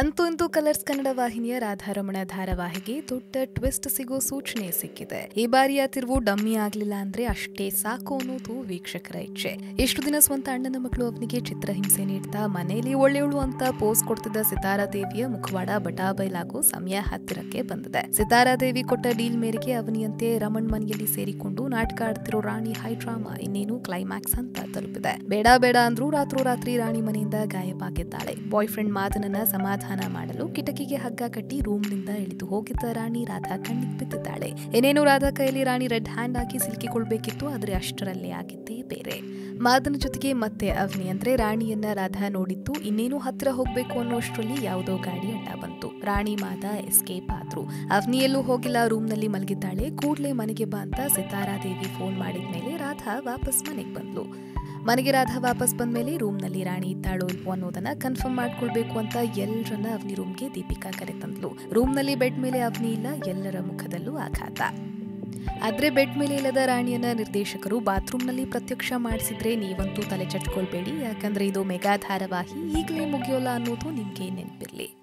ಅಂತೂ ಇಂತೂ ಕಲರ್ಸ್ ಕನ್ನಡ ವಾಹಿನಿಯ ರಾಧಾರಮಣ ಧಾರಾವಾಹಿಗೆ ದೊಡ್ಡ ಟ್ವಿಸ್ಟ್ ಸಿಗೋ ಸೂಚನೆ ಸಿಕ್ಕಿದೆ. ಈ ಬಾರಿಯ ತಿರುವು ಡಮ್ಮಿ ಆಗ್ಲಿಲ್ಲ ಅಂದ್ರೆ ಅಷ್ಟೇ ಸಾಕು ಅನ್ನೋದು ವೀಕ್ಷಕರ ಇಚ್ಛೆ. ಎಷ್ಟು ದಿನ ಸ್ವಂತ ಅಣ್ಣನ ಮಕ್ಕಳು ಅವನಿಗೆ ಚಿತ್ರಹಿಂಸೆ ನೀಡ್ತಾ ಮನೆಯಲ್ಲಿ ಒಳ್ಳೆಯವಳು ಅಂತ ಪೋಸ್ ಕೊಡ್ತಿದ್ದ ಸಿತಾರಾ ದೇವಿಯ ಮುಖವಾಡ ಬಟಾಬೈಲಾಗೋ ಸಮಯ ಹತ್ತಿರಕ್ಕೆ ಬಂದಿದೆ. ಸಿತಾರಾ ದೇವಿ ಕೊಟ್ಟ ಡೀಲ್ ಮೇರೆಗೆ ಅವನಿಯಂತೆ ರಮಣ್ ಮನೆಯಲ್ಲಿ ಸೇರಿಕೊಂಡು ನಾಟಕ ಆಡ್ತಿರೋ ರಾಣಿ ಹೈ ಡ್ರಾಮಾ ಇನ್ನೇನು ಕ್ಲೈಮ್ಯಾಕ್ಸ್ ಅಂತ ತಲುಪಿದೆ. ಬೇಡ ಬೇಡ ಅಂದ್ರೂ ರಾತ್ರೋರಾತ್ರಿ ರಾಣಿ ಮನೆಯಿಂದ ಗಾಯಬಾಗಿದ್ದಾಳೆ. ಬಾಯ್ ಫ್ರೆಂಡ್ ಮಾತನನ್ನ ಸಮಾಧಾನ ಮಾಡಲು ಕಿಟಕಿಗೆ ಹಗ್ಗ ಕಟ್ಟಿ ರೂಮ್ನಿಂದ ಇಳಿದು ಹೋಗಿದ್ದ ರಾಣಿ ರಾಧಾ ಕಣ್ಣಿಗೆ ಬಿದ್ದಿದ್ದಾಳೆ. ಏನೇನು ರಾಧಾ ಕೈಯಲ್ಲಿ ರಾಣಿ ರೆಡ್ ಹ್ಯಾಂಡ್ ಹಾಕಿ ಸಿಲುಕಿಕೊಳ್ಬೇಕಿತ್ತು, ಆದರೆ ಅಷ್ಟರಲ್ಲೇ ಆಗಿದ್ದೇ ಬೇರೆ. ಮಾದನ ಜೊತೆಗೆ ಮತ್ತೆ ಅವನಿ ಅಂದ್ರೆ ರಾಣಿಯನ್ನ ರಾಧಾ ನೋಡಿತ್ತು ಇನ್ನೇನು ಹತ್ರ ಹೋಗ್ಬೇಕು ಅನ್ನೋಷ್ಟರಲ್ಲಿ ಯಾವುದೋ ಗಾಡಿ ಅಡ್ಡ ಬಂತು. ರಾಣಿ ಮಾದ ಎಸ್ಕೇಪ್ ಆದ್ರು. ಅವನಿಯಲ್ಲೂ ಹೋಗಿಲ್ಲ, ರೂಮ್ನಲ್ಲಿ ಮಲಗಿದ್ದಾಳೆ. ಕೂಡ್ಲೇ ಮನೆಗೆ ಬಾ ಅಂತ ಸಿತಾರಾದೇವಿ ಫೋನ್ ಮಾಡಿದ್ಮೇಲೆ ರಾಧಾ ವಾಪಸ್ ಮನೆಗೆ ಬಂದ್ಲು. ಮನೆಗೆ ರಾಧಾ ವಾಪಸ್ ಬಂದ ಮೇಲೆ ರೂಮ್ನಲ್ಲಿ ರಾಣಿ ಇದ್ದಾಳು ಅನ್ನೋದನ್ನ ಕನ್ಫರ್ಮ್ ಮಾಡ್ಕೊಳ್ಬೇಕು ಅಂತ ಎಲ್ಲರನ್ನ ಅವನಿ ರೂಮ್ಗೆ ದೀಪಿಕಾ ಕರೆ ಕರೆತಂದ್ಲು ರೂಮ್ನಲ್ಲಿ ಬೆಡ್ ಮೇಲೆ ಅವ್ನಿ ಇಲ್ಲ, ಎಲ್ಲರ ಮುಖದಲ್ಲೂ ಆಘಾತ. ಆದ್ರೆ ಬೆಡ್ ಮೇಲೆ ಇಲ್ಲದ ರಾಣಿಯನ್ನ ನಿರ್ದೇಶಕರು ಬಾತ್ರೂಮ್ನಲ್ಲಿ ಪ್ರತ್ಯಕ್ಷ ಮಾಡಿಸಿದ್ರೆ ನೀವಂತೂ ತಲೆ ಚಟ್ಕೊಳ್ಬೇಡಿ ಯಾಕಂದ್ರೆ ಇದು ಮೆಗಾ ಧಾರಾವಾಹಿ ಈಗಲೇ ಮುಗಿಯೋಲ್ಲ ಅನ್ನೋದು ನಿಮಗೆ ನೆನಪಿರ್ಲಿ.